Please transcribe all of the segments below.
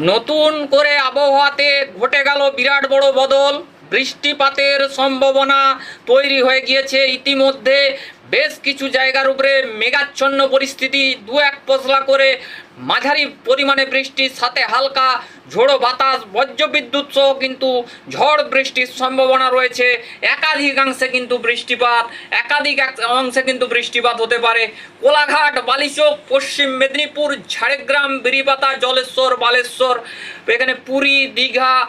নতুন করে আবহাওয়াতে ঘটে গেল বিরাট বড় বদল। বৃষ্টিপাতের সম্ভাবনা তৈরি হয়ে গিয়েছে ইতিমধ্যে। বেশ কিছু জায়গার উপরে মেঘাচ্ছন্ন পরিস্থিতি দু এক পশলা করে মাঝারি পরিমাণে বৃষ্টির সাথে হালকা ঝোড়ো বাতাস, বজ্রবিদ্যুৎ সহ কিন্তু ঝড় বৃষ্টির সম্ভাবনা রয়েছে। একাধিকাংশে কিন্তু বৃষ্টিপাত, একাধিক এক- অংশে কিন্তু বৃষ্টিপাত হতে পারে। কোলাঘাট, বালিচক, পশ্চিম মেদিনীপুর, ঝাড়গ্রাম, বিরিপাতা, জলেশ্বর, বালেশ্বর, এখানে পুরী, দীঘা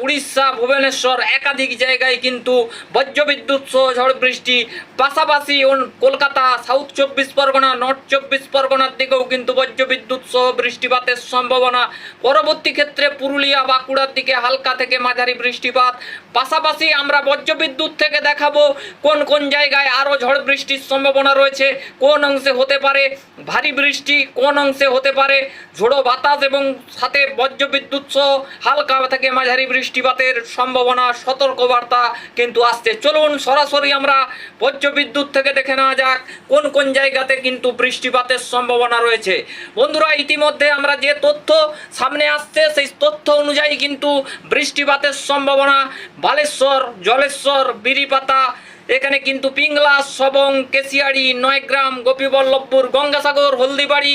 উড়িষ্যা, ভুবনেশ্বর একাধিক জায়গায় কিন্তু বজ্রবিদ্যুৎ সহ ঝড় বৃষ্টি। পাশাপাশি কলকাতা, সাউথ চব্বিশ পরগনা, নর্থ চব্বিশ পরগনার দিকেও কিন্তু বজ্রবিদ্যুৎ সহ বৃষ্টিপাতের সম্ভাবনা। পরবর্তী ক্ষেত্রে পুরুলিয়া, বাঁকুড়ার দিকে হালকা থেকে মাঝারি বৃষ্টিপাত। পাশাপাশি আমরা বজ্রবিদ্যুৎ থেকে দেখাবো কোন কোন জায়গায় আরও ঝড় বৃষ্টির সম্ভাবনা রয়েছে, কোন অংশে হতে পারে ভারী বৃষ্টি, কোন অংশে হতে পারে ঝোড়ো বাতাস এবং সাথে বজ্রবিদ্যুৎ সহ হালকা থেকে মাঝারি বৃষ্টিপাতের সম্ভাবনা, সতর্কবার্তা কিন্তু আসছে। চলুন সরাসরি আমরা বজ্রবিদ্যুৎ থেকে দেখে নেওয়া যাক কোন কোন জায়গাতে কিন্তু বৃষ্টিপাতের সম্ভাবনা রয়েছে। বন্ধুরা ইতিমধ্যে আমরা যে তথ্য সামনে আসছে, সেই তথ্য অনুযায়ী কিন্তু বৃষ্টিপাতের সম্ভাবনা, বালেশ্বর, জলেশ্বর, বিরিপাতা, এখানে কিন্তু পিংলা, সবং, কেশিয়াড়ি, নয়গ্রাম, গোপীবল্লভপুর, গঙ্গাসাগর, হলদিবাড়ি,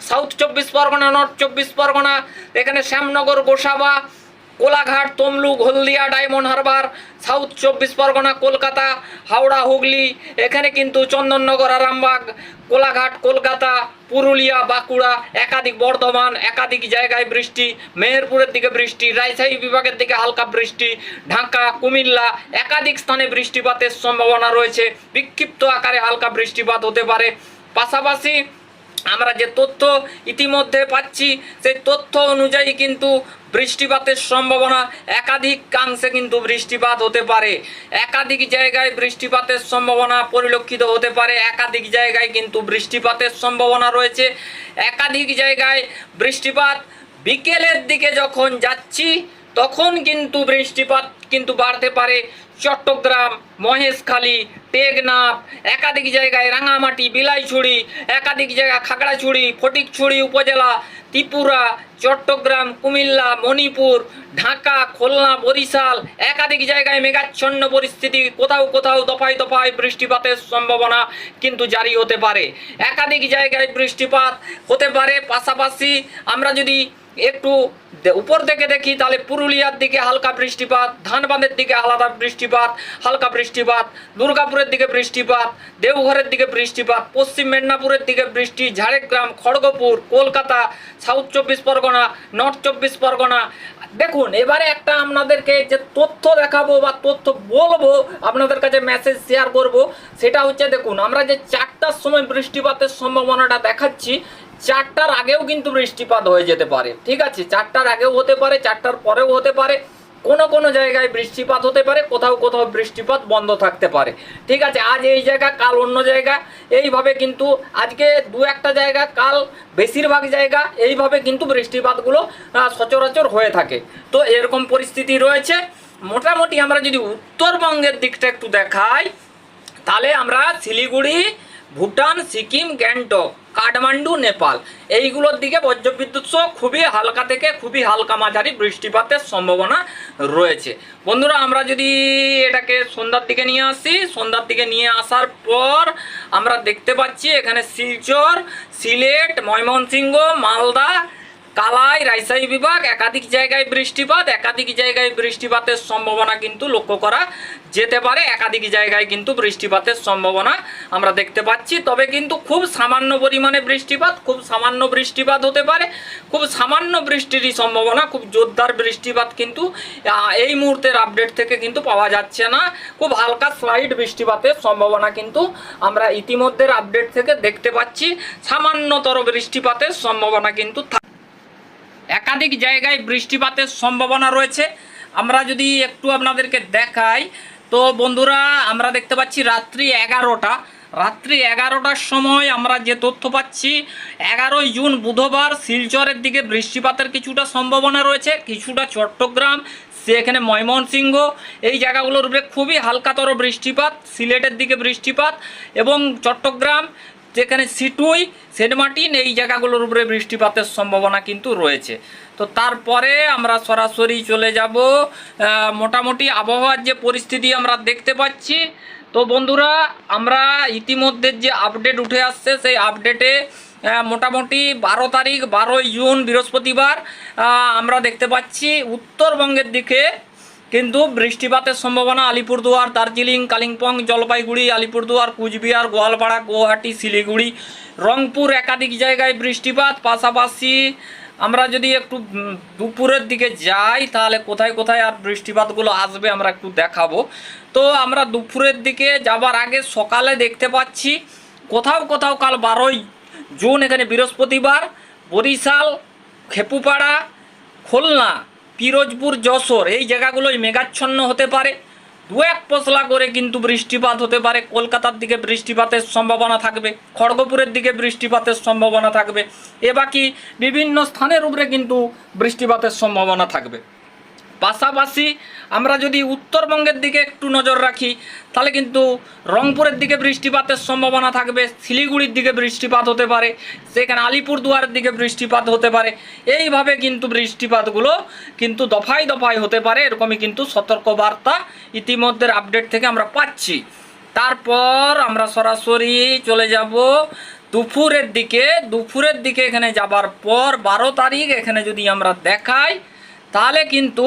সাউথ চব্বিশ পরগনা, নর্থ চব্বিশ পরগনা, এখানে Shyamnagar, Gosaba Kolaghat, Tamluk, Haldia, diamond harbour, south চব্বিশ পরগনা, কলকাতা, হাওড়া, হুগলি, এখানে কিন্তু চন্দননগর, আরামবাগ, কোলাঘাট, কলকাতা, পুরুলিয়া, বাঁকুড়া, একাধিক বর্ধমান, একাধিক জায়গায় বৃষ্টি, মেহেরপুরের দিকে বৃষ্টি, রাজশাহী বিভাগের দিকে হালকা বৃষ্টি, ঢাকা, কুমিল্লা, একাধিক স্থানে বৃষ্টিপাতের সম্ভাবনা রয়েছে। বিক্ষিপ্ত আকারে হালকা বৃষ্টিপাত হতে পারে। পাশাপাশি আমরা যে তথ্য ইতিমধ্যে পাচ্ছি, সেই তথ্য অনুযায়ী কিন্তু বৃষ্টিপাতের সম্ভাবনা একাধিক কাংশে কিন্তু বৃষ্টিপাত হতে পারে। একাধিক জায়গায় বৃষ্টিপাতের সম্ভাবনা পরিলক্ষিত হতে পারে। একাধিক জায়গায় কিন্তু বৃষ্টিপাতের সম্ভাবনা রয়েছে। একাধিক জায়গায় বৃষ্টিপাত বিকেলের দিকে যখন যাচ্ছি তখন কিন্তু বৃষ্টিপাত কিন্তু বাড়তে পারে। চট্টগ্রাম, মহেশখালী, টেকনাফ, একাধিক জায়গায় রাঙামাটি, বিলাইছড়ি, একাধিক জায়গা খাগড়াছড়ি, ফটিকছড়ি উপজেলা, ত্রিপুরা, চট্টগ্রাম, কুমিল্লা, মণিপুর, ঢাকা, খুলনা, বরিশাল, একাধিক জায়গায় মেঘাচ্ছন্ন পরিস্থিতি। কোথাও কোথাও দফায় দফায় বৃষ্টিপাতের সম্ভাবনা কিন্তু জারি হতে পারে। একাধিক জায়গায় বৃষ্টিপাত হতে পারে। পাশাপাশি আমরা যদি একটু উপর থেকে দেখি, তাহলে পুরুলিয়ার দিকে হালকা বৃষ্টিপাত, ধানবাঁধের দিকে আলাদা বৃষ্টিপাত, হালকা বৃষ্টিপাত, দুর্গাপুরের দিকে বৃষ্টিপাত, দেওঘরের দিকে বৃষ্টিপাত, পশ্চিম মেদিনীপুরের দিকে বৃষ্টি, ঝাড়গ্রাম, খড়গপুর, কলকাতা, সাউথ চব্বিশ পরগনা, নর্থ চব্বিশ পরগনা। দেখুন, এবারে একটা আপনাদেরকে যে তথ্য দেখাবো বা তথ্য বলব, আপনাদের কাছে মেসেজ শেয়ার করব, সেটা হচ্ছে দেখুন, আমরা যে চারটার সময় বৃষ্টিপাতের সম্ভাবনাটা দেখাচ্ছি চারটার আগেও কিন্তু বৃষ্টিপাত হয়ে যেতে পারে। ঠিক আছে? চারটার আগেও হতে পারে, চারটার পরেও হতে পারে। কোনো কোনো জায়গায় বৃষ্টিপাত হতে পারে, কোথাও কোথাও বৃষ্টিপাত বন্ধ থাকতে পারে। ঠিক আছে? আজ এই জায়গা, কাল অন্য জায়গা। এইভাবে কিন্তু আজকে দু একটা জায়গা, কাল বেশিরভাগ জায়গা এইভাবে কিন্তু বৃষ্টিপাতগুলো সচরাচর হয়ে থাকে। তো এরকম পরিস্থিতি রয়েছে। মোটামুটি আমরা যদি উত্তরবঙ্গের দিকটা একটু দেখাই, তাহলে আমরা শিলিগুড়ি ভুটান, সিকিম, গ্যাংটক, কাঠমান্ডু, নেপাল। এইগুলোর দিকে বজ্রবিদ্যুৎ সহ খুবই হালকা থেকে খুবই হালকা মাঝারি বৃষ্টিপাতের সম্ভাবনা রয়েছে। বন্ধুরা, আমরা যদি এটাকে সন্ধ্যার দিকে নিয়ে আসি, সন্ধ্যার দিকে নিয়ে আসার পর আমরা দেখতে পাচ্ছি এখানে শিলচর, সিলেট, ময়মনসিংহ, মালদা কালাই রাজশাহী বিভাগ, একাধিক জায়গায় বৃষ্টিপাত, একাধিক জায়গায় বৃষ্টিপাতের সম্ভাবনা কিন্তু লক্ষ্য করা যেতে পারে। একাধিক জায়গায় কিন্তু বৃষ্টিপাতের সম্ভাবনা আমরা দেখতে পাচ্ছি। তবে কিন্তু খুব সামান্য পরিমাণে বৃষ্টিপাত, খুব সামান্য বৃষ্টিপাত হতে পারে। খুব সামান্য বৃষ্টিরই সম্ভাবনা, খুব জোরদার বৃষ্টিপাত কিন্তু এই মুহূর্তের আপডেট থেকে কিন্তু পাওয়া যাচ্ছে না। খুব হালকা স্লাইড বৃষ্টিপাতের সম্ভাবনা কিন্তু আমরা ইতিমধ্যে আপডেট থেকে দেখতে পাচ্ছি। সামান্যতর বৃষ্টিপাতের সম্ভাবনা কিন্তু একাধিক জায়গায় বৃষ্টিপাতের সম্ভাবনা রয়েছে। আমরা যদি একটু আপনাদেরকে দেখাই, তো বন্ধুরা, আমরা দেখতে পাচ্ছি রাত্রি এগারোটা। রাত্রি এগারোটার সময় আমরা যে তথ্য পাচ্ছি, এগারোই জুন বুধবার শিলচরের দিকে বৃষ্টিপাতের কিছুটা সম্ভাবনা রয়েছে, কিছুটা চট্টগ্রাম সেখানে ময়মনসিংহ, এই জায়গাগুলোর উপরে খুবই হালকাতর বৃষ্টিপাত, সিলেটের দিকে বৃষ্টিপাত এবং চট্টগ্রাম যেখানে সিটুই, সেন্ট মার্টিন এই জায়গাগুলোর উপরে বৃষ্টিপাতের সম্ভাবনা কিন্তু রয়েছে। তো তারপরে আমরা সরাসরি চলে যাব মোটামুটি আবহাওয়ার যে পরিস্থিতি আমরা দেখতে পাচ্ছি। তো বন্ধুরা, আমরা ইতিমধ্যে যে আপডেট উঠে আসছে, সেই আপডেটে মোটামুটি বারো তারিখ, বারোই জুন, বৃহস্পতিবার আমরা দেখতে পাচ্ছি উত্তরবঙ্গের দিকে কিন্তু বৃষ্টিপাতের সম্ভাবনা আলিপুরদুয়ার, দার্জিলিং, কালিম্পং, জলপাইগুড়ি, আলিপুরদুয়ার, কুচবিহার, গোয়ালপাড়া, গুয়াহাটি, শিলিগুড়ি, রংপুর একাধিক জায়গায় বৃষ্টিপাত। পাশাপাশি আমরা যদি একটু দুপুরের দিকে যাই, তাহলে কোথায় কোথায় আর বৃষ্টিপাতগুলো আসবে আমরা একটু দেখাবো। তো আমরা দুপুরের দিকে যাবার আগে সকালে দেখতে পাচ্ছি, কোথাও কোথাও কাল বারোই জুন, এখানে বৃহস্পতিবার, বরিশাল, খেপুপাড়া, খুলনা পিরোজপুর, যশোর, এই জায়গাগুলোই মেঘাচ্ছন্ন হতে পারে। দু এক পশলা করে কিন্তু বৃষ্টিপাত হতে পারে। কলকাতার দিকে বৃষ্টিপাতের সম্ভাবনা থাকবে, খড়গপুরের দিকে বৃষ্টিপাতের সম্ভাবনা থাকবে। এ বাকি বিভিন্ন স্থানের উপরে কিন্তু বৃষ্টিপাতের সম্ভাবনা থাকবে। পাশাপাশি আমরা যদি উত্তরবঙ্গের দিকে একটু নজর রাখি, তাহলে কিন্তু রংপুরের দিকে বৃষ্টিপাতের সম্ভাবনা থাকবে, শিলিগুড়ির দিকে বৃষ্টিপাত হতে পারে, সেখানে আলিপুরদুয়ারের দিকে বৃষ্টিপাত হতে পারে। এইভাবে কিন্তু বৃষ্টিপাতগুলো কিন্তু দফায় দফায় হতে পারে, এরকমই কিন্তু সতর্কবার্তা ইতিমধ্যে আপডেট থেকে আমরা পাচ্ছি। তারপর আমরা সরাসরি চলে যাব দুপুরের দিকে। দুপুরের দিকে এখানে যাবার পর বারো তারিখ এখানে যদি আমরা দেখাই তাহলে কিন্তু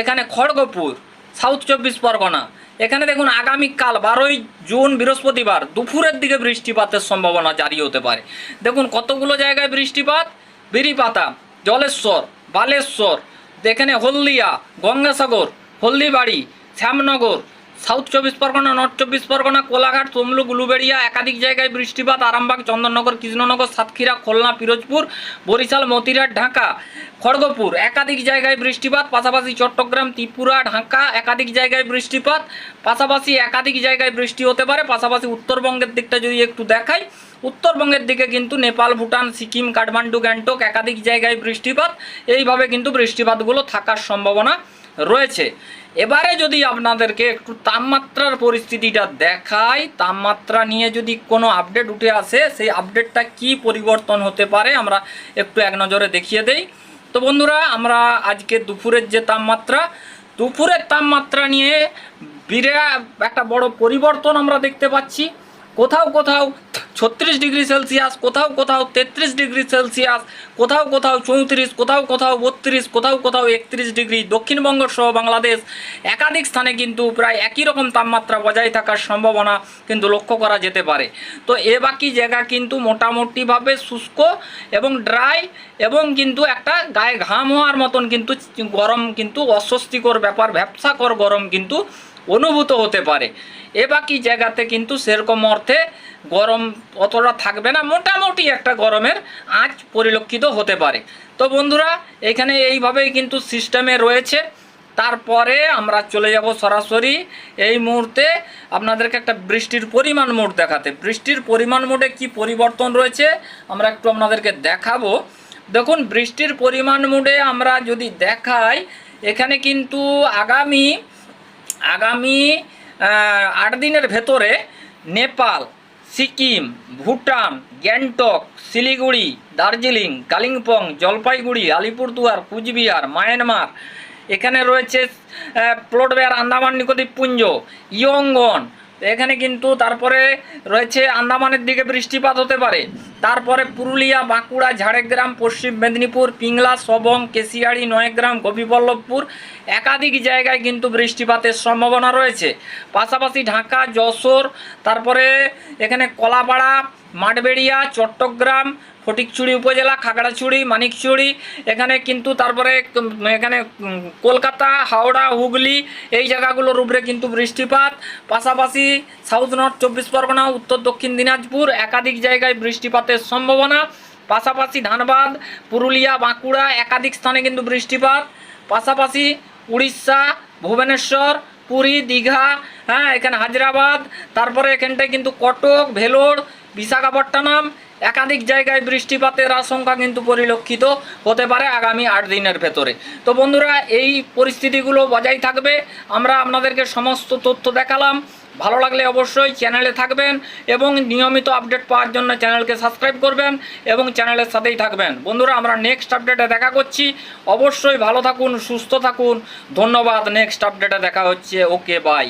এখানে খড়গপুর সাউথ চব্বিশ পরগনা। এখানে দেখুন আগামীকাল বারোই জুন বৃহস্পতিবার দুপুরের দিকে বৃষ্টিপাতের সম্ভাবনা জারি হতে পারে। দেখুন কতগুলো জায়গায় বৃষ্টিপাত? বিড়িপাতা জলেশ্বর, বালেশ্বর, এখানে হলদিয়া, গঙ্গাসাগর, হলদিবাড়ি, শ্যামনগর সাউথ চব্বিশ পরগনা, নর্থ চব্বিশ পরগনা, কোলাঘাট, তমলুক উলুবেড়িয়া একাধিক জায়গায় বৃষ্টিপাত, আরামবাগ, চন্দননগর, কৃষ্ণনগর, সাতক্ষীরা, খুলনা, পিরোজপুর, বরিশাল, মতিরাট, ঢাকা, খড়গপুর। একাধিক জায়গায় বৃষ্টিপাত, পাশাপাশি চট্টগ্রাম, ত্রিপুরা, ঢাকা, একাধিক জায়গায় বৃষ্টিপাত, পাশাপাশি একাধিক জায়গায় বৃষ্টি হতে পারে, পাশাপাশি উত্তরবঙ্গের দিকটা যদি একটু দেখাই, উত্তরবঙ্গের দিকে কিন্তু নেপাল, ভুটান, সিকিম, কাঠমান্ডু, গ্যাংটক, একাধিক জায়গায় বৃষ্টিপাত, এইভাবে কিন্তু বৃষ্টিপাতগুলো থাকার সম্ভাবনা রয়েছে। এবারে যদি আপনাদেরকে একটু তাপমাত্রার পরিস্থিতিটা দেখাই, তাপমাত্রা নিয়ে যদি কোনো আপডেট উঠে আসে, সেই আপডেটটা কি পরিবর্তন হতে পারে আমরা একটু এক নজরে দেখিয়ে দেই। তো বন্ধুরা, আমরা আজকে দুপুরের যে তাপমাত্রা, দুপুরের তাপমাত্রা নিয়ে বিরাট একটা বড় পরিবর্তন আমরা দেখতে পাচ্ছি। কোথাও কোথাও ছত্রিশ ডিগ্রি সেলসিয়াস, কোথাও কোথাও তেত্রিশ ডিগ্রি সেলসিয়াস, কোথাও কোথাও চৌত্রিশ, কোথাও কোথাও বত্রিশ, কোথাও কোথাও একত্রিশ ডিগ্রি। দক্ষিণবঙ্গ সহ বাংলাদেশ একাধিক স্থানে কিন্তু প্রায় একই রকম তাপমাত্রা বজায় থাকার সম্ভাবনা কিন্তু লক্ষ্য করা যেতে পারে। তো এ বাকি জায়গা কিন্তু মোটামুটিভাবে শুষ্ক এবং ড্রাই এবং কিন্তু একটা গায়ে ঘাম হওয়ার মতন কিন্তু গরম কিন্তু অস্বস্তিকর ব্যাপার ব্যবসাকর গরম কিন্তু অনুভূত হতে পারে। এ বাকি জায়গাতে কিন্তু সেরকম অর্থে গরম অতটা থাকবে না, মোটামুটি একটা গরমের আঁচ পরিলক্ষিত হতে পারে। তো বন্ধুরা, এখানে এইভাবেই কিন্তু সিস্টেমে রয়েছে। তারপরে আমরা চলে যাব সরাসরি। এই মুহূর্তে আপনাদেরকে একটা বৃষ্টির পরিমাণ মোট দেখাতে। বৃষ্টির পরিমাণ মোটে কি পরিবর্তন রয়েছে, আমরা একটু আপনাদেরকে দেখাবো। দেখুন, বৃষ্টির পরিমাণ মোটে আমরা যদি দেখাই, এখানে কিন্তু আগামী আগামী আট দিনের ভেতরে নেপাল সিকিম, ভুটান, গ্যাংটক, শিলিগুড়ি, দার্জিলিং, কালিম্পং, জলপাইগুড়ি, আলিপুরদুয়ার, কুচবিহার, মায়ানমার। এখানে রয়েছে প্লটবেয়ার, আন্দামান নিকোদ্বীপপুঞ্জ ইয়ঙ্গন এখানে কিন্তু তারপরে রয়েছে আন্দামানের দিকে বৃষ্টিপাত হতে পারে। তারপরে পুরুলিয়া, বাঁকুড়া, ঝাড়গ্রাম, পশ্চিম মেদিনীপুর, পিংলা, সবং, কেশিয়াড়ি, নয়গ্রাম, গোপীবল্লভপুর একাধিক জায়গায় কিন্তু বৃষ্টিপাতের সম্ভাবনা রয়েছে। পাশাপাশি ঢাকা, যশোর, তারপরে এখানে কলাপাড়া মাঠবেড়িয়া, চট্টগ্রাম, ফটিকচুড়ি উপজেলা, খাগড়াছড়ি, মানিকচুড়ি, এখানে কিন্তু তারপরে এখানে কলকাতা, হাওড়া, হুগলি, এই জায়গাগুলোর উপরে কিন্তু বৃষ্টিপাত। পাশাপাশি সাউথ নর্থ চব্বিশ পরগনা, উত্তর দক্ষিণ দিনাজপুর একাধিক জায়গায় বৃষ্টিপাতের সম্ভাবনা। পাশাপাশি ধানবাদ, পুরুলিয়া, বাঁকুড়া একাধিক স্থানে কিন্তু বৃষ্টিপাত। পাশাপাশি উড়িষ্যা, ভুবনেশ্বর, পুরী, দীঘা হ্যাঁ এখানে হায়দ্রাবাদ, তারপরে এখানটায় কিন্তু কটক, ভেলোর বিশাখাপট্টনম, একাধিক জায়গায় বৃষ্টিপাতের আশঙ্কা কিন্তু পরিলক্ষিত হতে পারে আগামী আট দিনের ভেতরে। তো বন্ধুরা, এই পরিস্থিতিগুলো বজায় থাকবে। আমরা আপনাদেরকে সমস্ত তথ্য দেখালাম। ভালো লাগলে অবশ্যই চ্যানেলে থাকবেন এবং নিয়মিত আপডেট পাওয়ার জন্য চ্যানেলকে সাবস্ক্রাইব করবেন এবং চ্যানেলের সাথেই থাকবেন। বন্ধুরা, আমরা নেক্সট আপডেটে দেখা করছি। অবশ্যই ভালো থাকুন, সুস্থ থাকুন। ধন্যবাদ, নেক্সট আপডেটে দেখা হচ্ছে। Okay, bye.